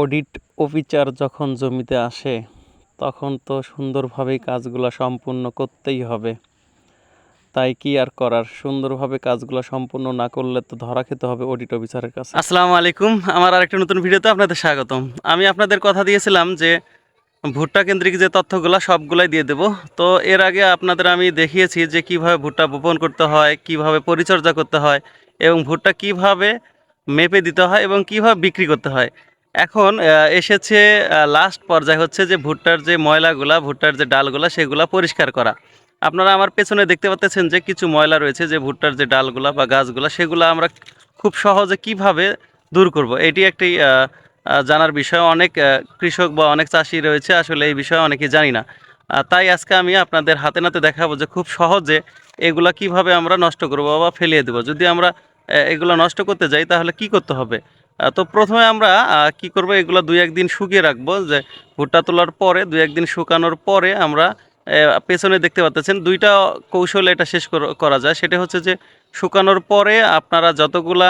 Audit officer যখন জমিতে আসে, তখন তো সুন্দরভাবেই কাজগুলো সম্পূর্ণ করতেই হবে। তাই কি আর করার? সুন্দরভাবে কাজগুলো সম্পূর্ণ না করলে তো ধরা খেতে হবে অডিট অফিসারের কাছে। আসসালামু আলাইকুম। আমার আরেকটা নতুন ভিডিওতে আপনাদের স্বাগতম। আমি আপনাদের কথা দিয়েছিলাম যে ভুট্টা কেন্দ্রিক যে তথ্যগুলো সবগুলাই দিয়ে দেব। তো এর আগে আপনাদের আমি দেখিয়েছি যে কীভাবে ভুট্টা বপন করতে হয়, কীভাবে পরিচর্যা করতে হয় এবং ভুট্টা কীভাবে মেপে দিতে হয় এবং কীভাবে বিক্রি করতে হয়। এখন এসেছে লাস্ট পর্যায়ে হচ্ছে যে ভুট্টার যে ময়লাগুলা, ভুট্টার যে ডালগুলা, সেগুলা পরিষ্কার করা। আপনারা আমার পেছনে দেখতে পাচ্ছেন যে কিছু ময়লা রয়েছে যে ভুট্টার যে ডালগুলা বা গাছগুলা, সেগুলো আমরা খুব সহজে কীভাবে দূর করব? এটি একটি জানার বিষয়। অনেক কৃষক বা অনেক চাষি রয়েছে, আসলে এই বিষয়ে অনেকেই জানি না। তাই আজকে আমি আপনাদের হাতে নাতে দেখাবো যে খুব সহজে এগুলা কীভাবে আমরা নষ্ট করব বা ফেলিয়ে দেবো। যদি আমরা এগুলো নষ্ট করতে যাই, তাহলে কি করতে হবে? তো প্রথমে আমরা কি করব, এগুলো দুই একদিন শুকিয়ে রাখব, যে ভুট্টা তোলার পরে, দুই একদিন শুকানোর পরে আমরা পেছনে দেখতে পাচ্ছেন, দুইটা কৌশল এটা শেষ করা যায়। সেটা হচ্ছে যে শুকানোর পরে আপনারা যতগুলা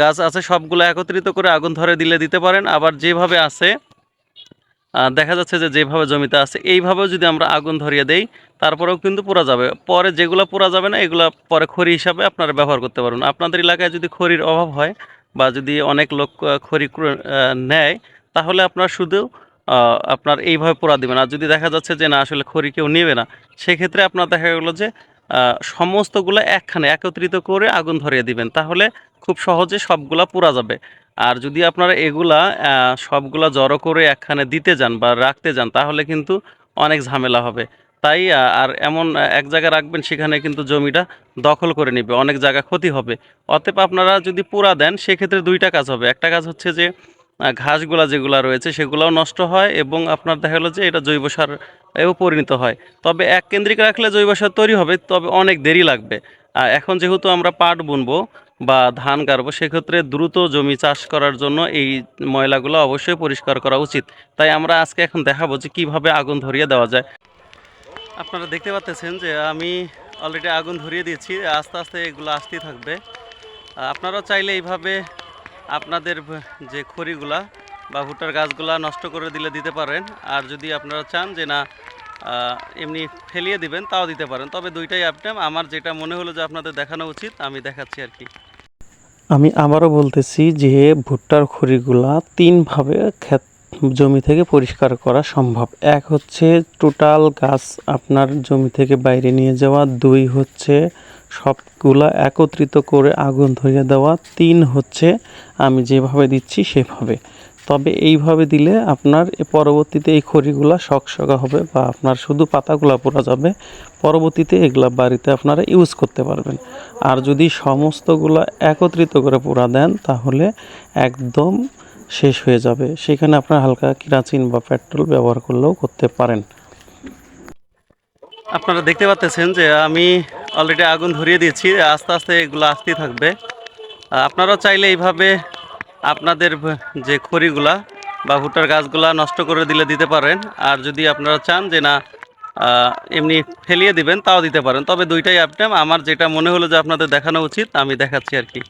গাছ আছে সবগুলো একত্রিত করে আগুন ধরে দিলে দিতে পারেন। আবার যেভাবে আছে দেখা যাচ্ছে যে যেভাবে জমিতে আছে, এইভাবেও যদি আমরা আগুন ধরিয়ে দেই, তারপরেও কিন্তু পোড়া যাবে। পরে যেগুলো পোড়া যাবে না, এগুলো পরে খড়ি হিসাবে আপনারা ব্যবহার করতে পারবেন। আপনাদের এলাকায় যদি খড়ির অভাব হয় বা যদি অনেক লোক খড়ি নেয়, তাহলে আপনার শুধু আপনার এইভাবে পোড়া দেবেন। আর যদি দেখা যাচ্ছে যে, না, আসলে খড়ি কেউ নেবে না, সেক্ষেত্রে আপনার দেখা গেলো যে সমস্তগুলো একখানে একত্রিত করে আগুন ধরিয়ে দিবেন। তাহলে খুব সহজে সবগুলা পোড়া যাবে। আর যদি আপনারা এগুলা সবগুলা জড়ো করে একখানে দিতে যান বা রাখতে যান, তাহলে কিন্তু অনেক ঝামেলা হবে। তাই আর এমন এক জায়গায় রাখবেন, সেখানে কিন্তু জমিটা দখল করে নেবে, অনেক জায়গা ক্ষতি হবে। অতএব আপনারা যদি পুরা দেন, সেক্ষেত্রে দুইটা কাজ হবে। একটা কাজ হচ্ছে যে ঘাসগুলা যেগুলা রয়েছে, সেগুলোও নষ্ট হয় এবং আপনার দেখা গেলো যে, এটা জৈব সার এও পরিণত হয়। তবে এক কেন্দ্রিক রাখলে জৈব সার তৈরি হবে, তবে অনেক দেরি লাগবে। এখন যেহেতু আমরা পাট বুনবো বা ধান গাড়বো, সেক্ষেত্রে দ্রুত জমি চাষ করার জন্য এই ময়লাগুলো অবশ্যই পরিষ্কার করা উচিত। তাই আমরা আজকে এখন দেখাবো যে কীভাবে আগুন ধরিয়ে দেওয়া যায়। আপনারা দেখতে পাচ্ছেন যে আমি অলরেডি আগুন ধরিয়ে দিয়েছি আস্তে আস্তে এগুলো আসতেই থাকবে। আহ, আপনারাও চাইলে এইভাবে আপনাদের যে খড়িগুলা বা ভুট্টার গাছগুলা নষ্ট করে দিলে দিতে পারেন। আর যদি আপনারা চান যে না এমনি ফেলিয়ে দিবেন তাও দিতে পারেন। তবে দুইটাই আপনি আমার যেটা মনে হলো যে আপনাদের দেখানো উচিত আমি দেখাচ্ছি আর কি। আমি আবারও বলতেছি যে ভুট্টার খড়িগুলা তিনভাবে ক্ষেত জমি থেকে পরিষ্কার করা সম্ভব। এক হচ্ছে টোটাল গাছ আপনার জমি থেকে বাইরে নিয়ে যাওয়া, দুই হচ্ছে সবগুলা একত্রিত করে আগুন ধরিয়ে দেওয়া, তিন হচ্ছে আমি যেভাবে দিচ্ছি সেভাবে। তবে এইভাবে দিলে আপনার পরবর্তীতে এই খড়িগুলা শকশকা হবে বা আপনার শুধু পাতাগুলা পোড়া যাবে, পরবর্তীতে এগুলা বাড়িতে আপনারা ইউজ করতে পারবেন। আর যদি সমস্তগুলো একত্রিত করে পোড়া দেন, তাহলে একদম শেষ হয়ে যাবে। সেখানে আপনার হালকা কিরাচিন বা পেট্রোল ব্যবহার করলেও করতে পারেন। আপনারা দেখতে পাচ্ছেন যে আমি অলরেডি আগুন ধরিয়ে দিয়েছি আস্তে আস্তে এগুলো আসতেই থাকবে। আহ, আপনারাও চাইলে এইভাবে আপনাদের যে খড়িগুলা বা ভুট্টার গাছগুলা নষ্ট করে দিলে দিতে পারেন। আর যদি আপনারা চান যে না এমনি ফেলিয়ে দিবেন তাও দিতে পারেন। তবে দুইটাই আপনি আমার যেটা মনে হলো যে আপনাদের দেখানো উচিত আমি দেখাচ্ছি আর কি।